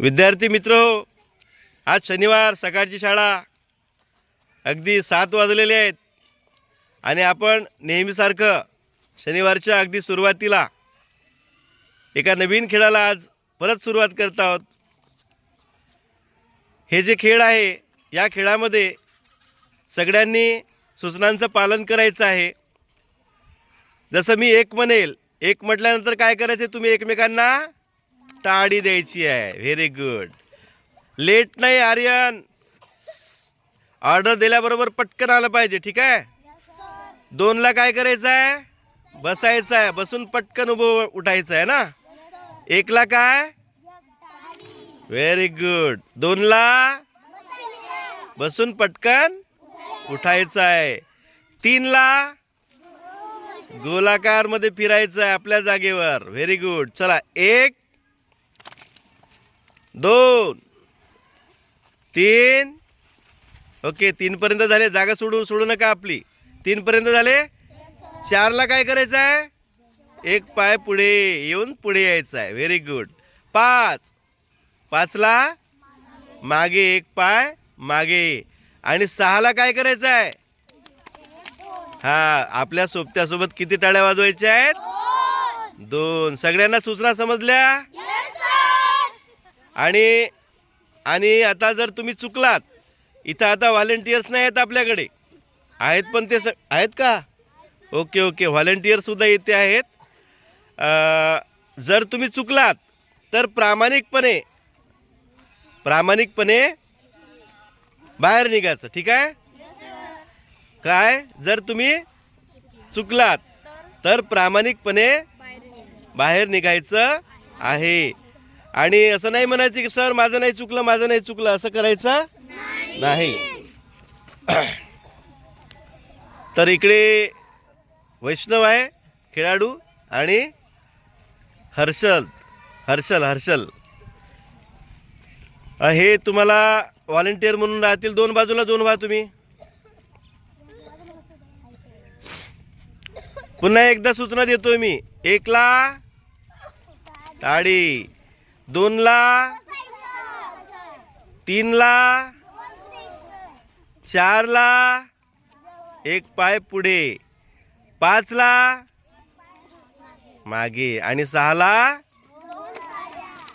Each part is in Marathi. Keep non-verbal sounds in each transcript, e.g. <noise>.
विद्यार्थी मित्र आज शनिवार सकाळची शाळा. अगदी सात वाजलेले आहेत. आणि आपण नेहमीसारखं शनिवारच्या अगदी सुरुवातीला एका नवीन खेळाला आज परत सुरुवात करत आहोत. हे जे खेळ आहे या खेळामध्ये सगळ्यांनी सूचनांचं पालन करायचं आहे. जसं मी एक म्हणेल एक म्हटल्यानंतर काय करायचं तुम्ही एकमेकांना? टाळी द्यायची आहे. व्हेरी गुड लेट नाही आर्यन. ऑर्डर दिल्याबरोबर पटकन आलं पाहिजे ठीक आहे? दोनला काय करायचं आहे? बसायचं आहे. बसून पटकन उभं उठायचं आहे ना? एकला काय? व्हेरी गुड दोनला बसून पटकन उठायचं आहे. तीनला गोलाकारमध्ये फिरायचं आहे आपल्या जागेवर. व्हेरी गुड चला एक दोन तीन. ओके तीन पर्यंत झाले. जागा सोडू सोडू नका आपली. तीन पर्यंत झाले? चारला काय करायचं आहे? एक पाय पुढे येऊन पुढे यायचं आहे. व्हेरी गुड पाच. पाचला मागे एक पाय मागे. आणि सहाला काय करायचं आहे? हा आपल्या सोबत्यासोबत किती टाळ्या वाजवायच्या आहेत? दोन. सगळ्यांना सूचना समजल्या? आणि आणि आता जर तुम्ही चुकलात इथं आता व्हॉलेंटियर्स नाही आहेत आपल्याकडे. आहेत पण ते स आहेत का? Okay okay. व्हॉलेंटियरसुद्धा इथे आहेत. जर तुम्ही चुकलात तर प्रामाणिकपणे प्रामाणिकपणे बाहेर निघायचं. ठीक आहे? काय? जर तुम्ही चुकलात तर प्रामाणिकपणे बाहेर निघायचं आहे. आणि असं नाही म्हणायचं की सर माझं नाही चुकलं माझं नाही चुकलं. असं करायचं? नाही. तर इकडे वैष्णव आहे खेळाडू आणि हर्षल. हर्षल हर्षल. हे तुम्हाला व्हॉलेंटियर म्हणून राहतील. दोन बाजूला दोन व्हा तुम्ही. पुन्हा एकदा सूचना देतोय मी. एकला टाळी दोनला तीनला चारला एक पाय पुढे. पाचला मागे. आणि सहाला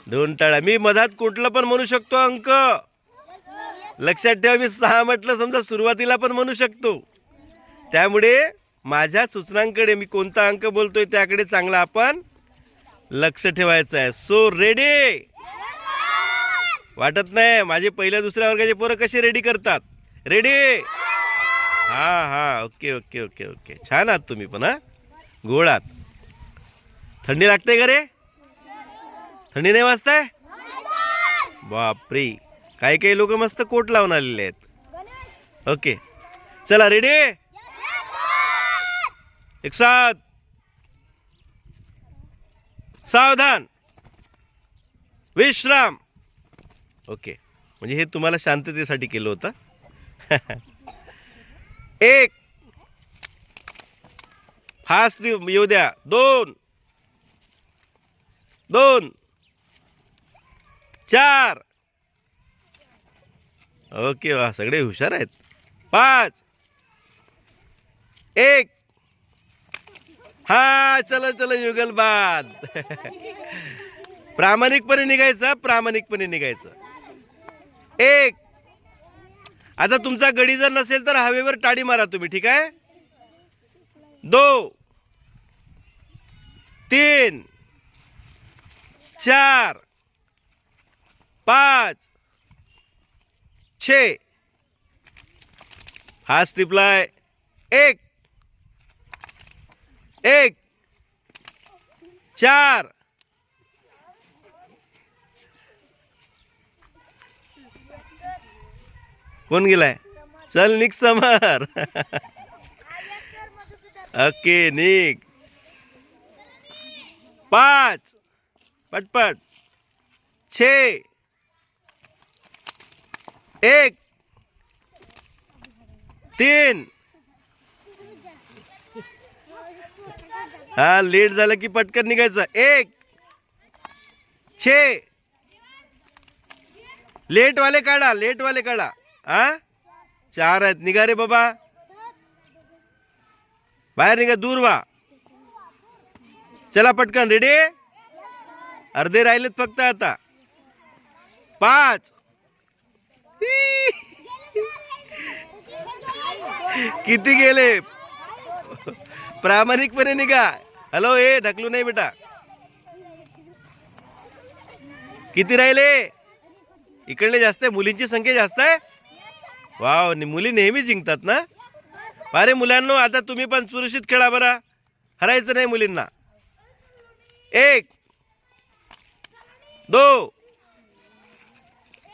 दोन टाळ्या. मी मधात कुठलं पण म्हणू शकतो अंक? लक्षात ठेवा मी सहा म्हटलं समजा सुरुवातीला पण म्हणू शकतो. त्यामुळे माझ्या सूचनांकडे मी कोणता अंक बोलतोय त्याकडे चांगला आपण लक्ष ठेवायचं आहे. सो रेडी वाटत नाही? माझे पहिल्या दुसऱ्या वर्गाचे पोरं कसे रेडी करतात? रेडी हा हा. ओके ओके ओके ओके छान आहात तुम्ही पण हा? आहात. थंडी लागते का रे? थंडी नाही वाजताय? बापरे. काही काही लोक मस्त कोट लावून आलेले आहेत. ओके चला रेडी एक साथ सावधान. विश्राम. ओके. म्हणजे हे तुम्हाला शांततेसाठी केलं होतं. <laughs> एक. फास्ट येऊ द्या. दोन. दोन. चार. ओके वा सगळे हुशार आहेत. पाच. एक. हा चलो चलो युगलबाद. प्रामाणिकपणे निघायचं प्रामाणिकपणे निघायचं. एक. आता तुमचा गडी जर नसेल तर हवेवर टाडी मारा तुम्ही ठीक आहे? दो. तीन. चार. पाच. छे. हा स्ट्रिपलाय एक. एक चार. कोण गेलाय? चल निक समर. ओके निक पाच. पटपट. छे. एक. तीन. हा लेट झालं की पटकन निघायचं. एक छे. लेटवाले काढा लेटवाले काढा. हा? चार आहेत. निघा रे बाबा. बाहेर निघा दूर वा चला पटकन रेडी अर्धे राहिलेत फक्त आता. पाच. किती गेले? प्रामाणिकपणे निघा. हॅलो ए ढकलू नाही बेटा. किती राहिले? इकडले जास्त आहे मुलींची संख्या जास्त आहे? वाव मुली नेहमी जिंकतात ना? अरे मुलांनो आता तुम्ही पण सुरक्षित खेळा बरा. हरायचं नाही मुलींना. एक. दो.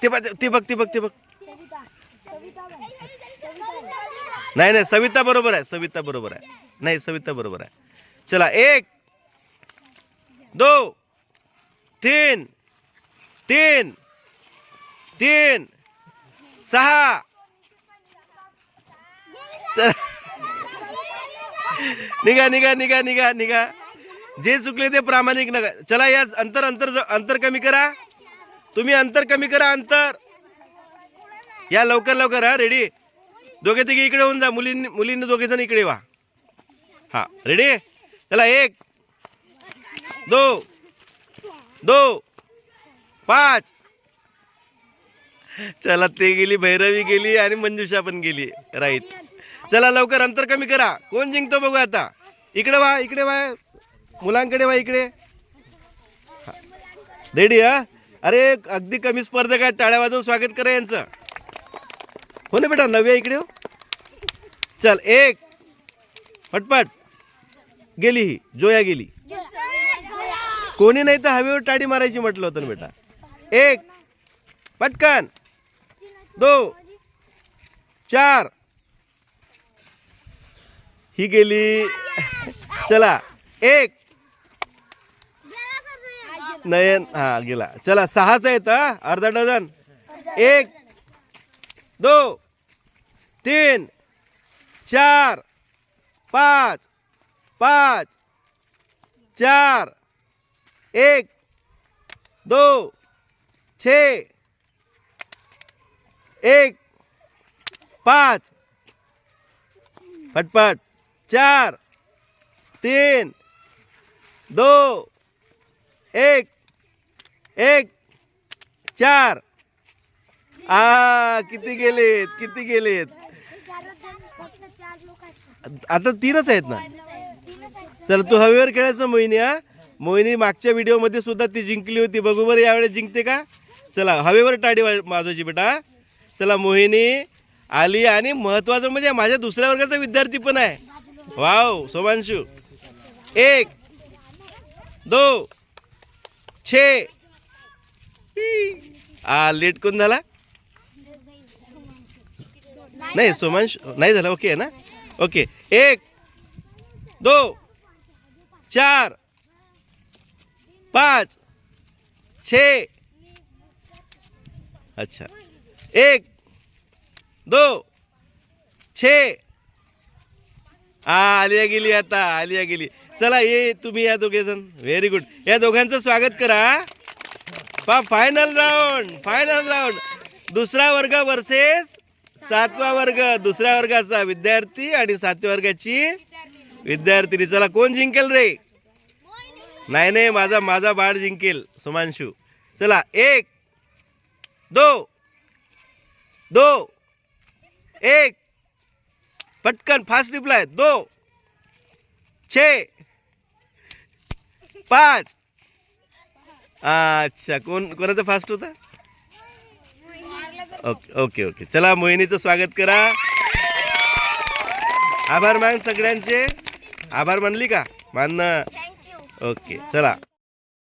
ते बघ ते बघ ते बघ ते बघ. नाही नाही सविता बरोबर आहे सविता बरोबर आहे. नाही सविता बरोबर आहे. चला एक दो तीन तीन तीन सहा. चला. निघा निघा निघा निघा निघा. जे चुकले ते प्रामाणिक नका. चला या अंतर अंतर अंतर कमी करा. तुम्ही अंतर कमी करा अंतर. या लवकर लवकर हा रेडी दोघे तिघे इकडे होऊन जा. मुलींनी मुलींनी दोघे जण इकडे वा हा. रेडी चला एक दो दो पाच. चला ते गेली भैरवी गेली आणि मंजुषा पण गेली. राईट चला लवकर अंतर कमी करा. कोण जिंकतो बघू आता. इकडे वा इकडे वा मुलांकडे वा इकडे. रेडी हा? अरे अगदी कमी स्पर्धक आहेत. टाळ्या वाजवून स्वागत करा यांचं. हो ना बेटा नव्या इकडे हो. चल एक पटपट गेली ही जोया गेली. कोणी नाही तर हवेवर टाडी मारायची म्हटलं होतं बेटा. एक पटकन. दो चार. ही गेली. चला एक. नयन हा गेला. चला सहाच आहेत हा अर्धा डझन. एक दो तीन चार. पाच पाच, चार, एक, दो, छ, एक, पाच पटपट चार, तीन, दो, एक एक, चार। आ, किती गेलेत किती गेलेत? आता तीनच आहेत ना. चल तू हवेवर खेळायचं मोहिनी हा? मोहिनी मागच्या व्हिडिओमध्ये सुद्धा ती जिंकली होती. बघू बरं यावेळेस जिंकते का? चला हवेवर टाडी वा- वाजवायची बेटा चला मोहिनी आली आणि महत्वाचं म्हणजे माझ्या दुसऱ्या वर्गाचा विद्यार्थी पण आहे. वाव सोमांशू. एक दो छे. आ लेट कोण झाला? नाही सोमांशू नाही झाला ओके आहे ना? ओके. एक दो चार पाच छ. अच्छा. एक दो छ. हा आलिया गेली आता आलिया गेली. चला ये तुम्ही या दोघे जण. व्हेरी गुड या दोघांचं स्वागत करा पा फायनल राऊंड फायनल राऊंड दुसरा वर्ग वर्सेस सातवा वर्ग दुसऱ्या वर्गाचा विद्यार्थी आणि सातव्या वर्गाची विद्यार्थिनी. चला कोण जिंकेल रे? नाही नाही माझा माझा बाळ जिंकेल सुमांशू. चला एक दो दो एक पटकन फास्ट रिप्लाय दो छे पाच. अच्छा कोण कोणाचा फास्ट होता? Okay okay okay. चला मोहिनीचं स्वागत करा. आभार मान सगळ्यांचे. आभार मानली का? मान ओके चला.